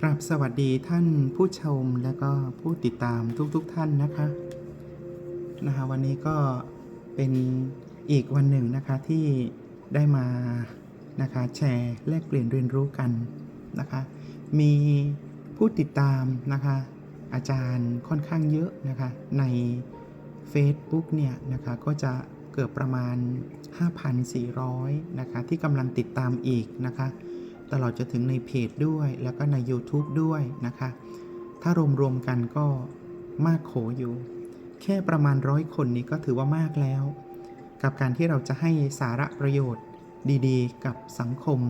ครับสวัสดีท่านผู้ชมและก็ผู้ติดตามทุกๆทท่านนะคะนะคะ วันนี้ก็เป็นอีกวันหนึ่งนะคะที่ได้มานะคะแชร์แลกเปลี่ยนเรียนรู้กันนะคะ มีผู้ติดตามนะคะ อาจารย์ค่อนข้างเยอะนะคะใน Facebook เนี่ยนะคะก็จะเกือบประมาณ 5,400นะคะที่กำลังติดตามอีกนะคะ ตลอดจะถึงในเพจด้วย แล้วก็ใน YouTube ด้วยนะคะ ถ้ารวมๆกันก็มากโขอยู่ แค่ประมาณร้อยคนนี้ก็ถือว่ามากแล้ว กับการที่เราจะให้สาระประโยชน์ดีๆ กับสังคม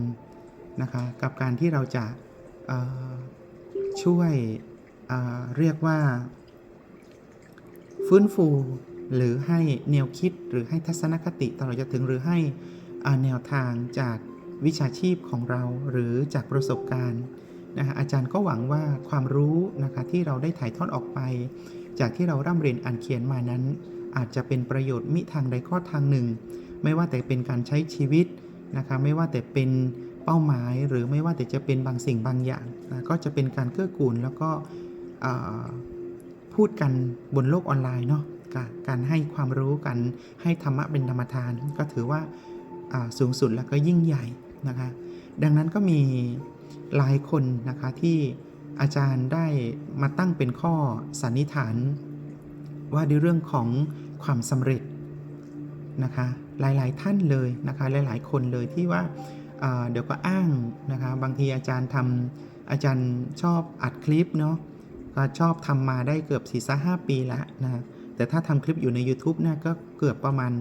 นะคะ กับการที่เราจะช่วยเเรียกว่า ฟื้นฟูหรือให้แนวคิดหรือให้ทัศนคติตลอดจนถึงหรือให้แนวทางจาก วิชาชีพของเราหรือจากประสบการณ์นะคะอาจารย์ก็หวังว่าความรู้นะคะที่เราได้ถ่ายทอดออกไป จากที่เราร่ำเรียนอ่านเขียนมานั้น อาจจะเป็นประโยชน์มิทางใดข้อทางหนึ่ง ไม่ว่าแต่เป็นการใช้ชีวิตนะคะไม่ว่าแต่เป็นเป้าหมายหรือไม่ว่าแต่จะเป็นบางสิ่งบางอย่างนะก็จะเป็นการเกื้อกูลแล้วก็พูดกันบนโลกออนไลน์เนาะการให้ความรู้กันให้ธรรมะเป็นธรรมทาน ก็ถือว่า สูงสุดแล้วก็ยิ่งใหญ่นะคะ ดังนั้นก็มีหลายคนนะคะที่อาจารย์ได้มาตั้งเป็นข้อสันนิษฐาน ว่าในเรื่องของความสำเร็จนะคะหลายๆท่านเลยนะคะหลายๆคนเลยที่ว่าอ่าเดี๋ยวก็อ้างนะคะบางทีอาจารย์ทำอาจารย์ชอบอัดคลิปเนาะก็ชอบทำมาได้เกือบ4ี่ห้าปีล้วนะแต่ถ้าทำคลิปอยู่ใน YouTube นะก็เกือบประมาณ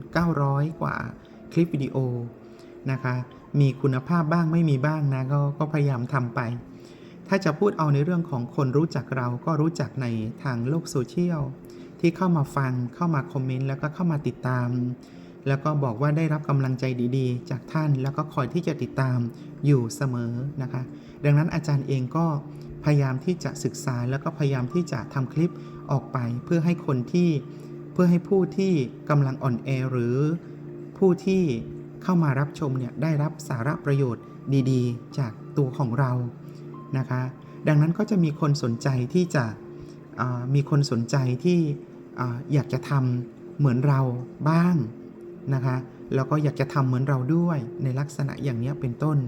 7,900 กว่า คลิปวิดีโอนะคะ มีคุณภาพบ้างไม่มีบ้างนะกก็พยายามทำไป ถ้าจะพูดเอาในเรื่องของคนรู้จักเราก็รู้จักในทางโลกโซเชียลที่เข้ามาฟังเข้ามาคอมเมนต์แล้วก็เข้ามาติดตาม แล้วก็บอกว่าได้รับกำลังใจดีๆ จากท่านแล้วก็คอยที่จะติดตามอยู่เสมอนะคะ ดังนั้นอาจารย์เองก็พยายามที่จะศึกษาแล้วก็พยายามที่จะทำคลิปออกไป เพื่อให้คนที่เพื่อให้ผู้ที่กำลังอ่อนแอหรือ ผู้ที่เข้ามารับชมเนี่ยได้รับสาระประโยชน์ดีๆ จากตัวของเรานะคะ ดังนั้นก็จะมีคนสนใจที่จะมีคนสนใจที่อยากจะทำเหมือนเราบ้างนะคะแล้วก็อยากจะทำเหมือนเราด้วยในลักษณะอย่างนี้เป็นต้น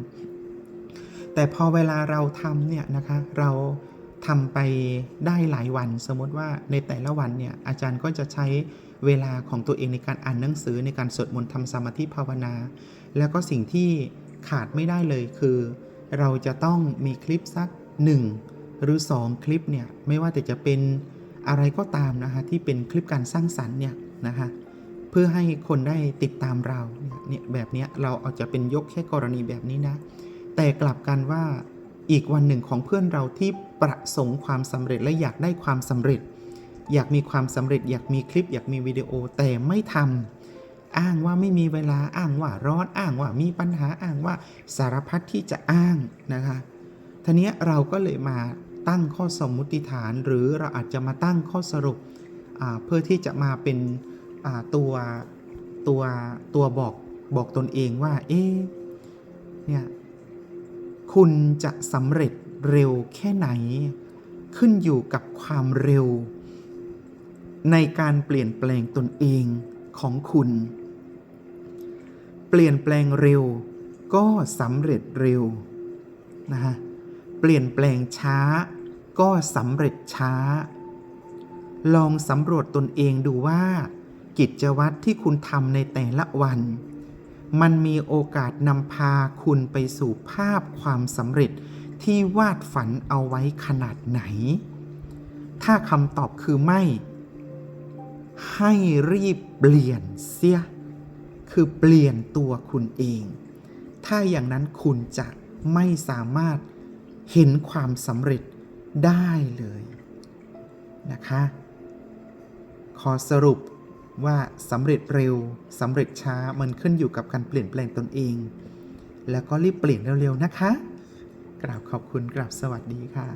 แต่พอเวลาเราทำเนี่ยนะคะเรา ทำไปได้หลายวัน สมมติว่าในแต่ละวันเนี่ยอาจารย์ก็จะใช้เวลาของตัวเองในการอ่านหนังสือในการสวดมนต์ทำสมาธิภาวนา แล้วก็สิ่งที่ขาดไม่ได้เลยคือ เราจะต้องมีคลิปสัก 1 หรือ 2 คลิปเนี่ยไม่ว่าแต่จะเป็นอะไรก็ตามนะคะที่เป็นคลิปการสร้างสรรค์เนี่ยนะคะเพื่อให้คนได้ติดตามเราเนี่ยแบบนี้เราเอาจจะเป็นยกแค่กรณีแบบนี้นะ แต่กลับกันว่า อีกวันหนึ่งของเพื่อนเราที่ประสงค์ความสำเร็จและอยากได้ความสำเร็จ อยากมีความสำเร็จ อยากมีคลิป อยากมีวิดีโอแต่ไม่ทำอ้างว่าไม่มีเวลาอ้างว่าร้อนอ้างว่ามีปัญหาอ้างว่าสารพัดที่จะอ้างนะคะทีนี้เราก็เลยมาตั้งข้อสมมุติฐาน หรือเราอาจจะมาตั้งข้อสรุปเพื่อที่จะมาเป็นตัวตัวตัวบอกบอกตนเองว่าเอ๊ะเนี่ย คุณจะสำเร็จเร็วแค่ไหน ขึ้นอยู่กับความเร็ว ในการเปลี่ยนแปลงตนเองของคุณ เปลี่ยนแปลงเร็วก็สำเร็จเร็วนะฮะเปลี่ยนแปลงช้า ก็สำเร็จช้า ลองสำรวจตนเองดูว่า กิจวัตรที่คุณทำในแต่ละวัน มันมีโอกาสนำพาคุณไปสู่ภาพความสำเร็จที่วาดฝันเอาไว้ขนาดไหน ถ้าคำตอบคือไม่ ให้รีบเปลี่ยนเสีย คือเปลี่ยนตัวคุณเอง ถ้าอย่างนั้นคุณจะไม่สามารถเห็นความสำเร็จได้เลยนะคะ ขอสรุป ว่าสำเร็จเร็วสำเร็จช้ามันขึ้นอยู่กับการเปลี่ยนแปลงตนเอง แล้วก็รีบเปลี่ยนเร็วๆนะคะ กราบขอบคุณกราบสวัสดีค่ะ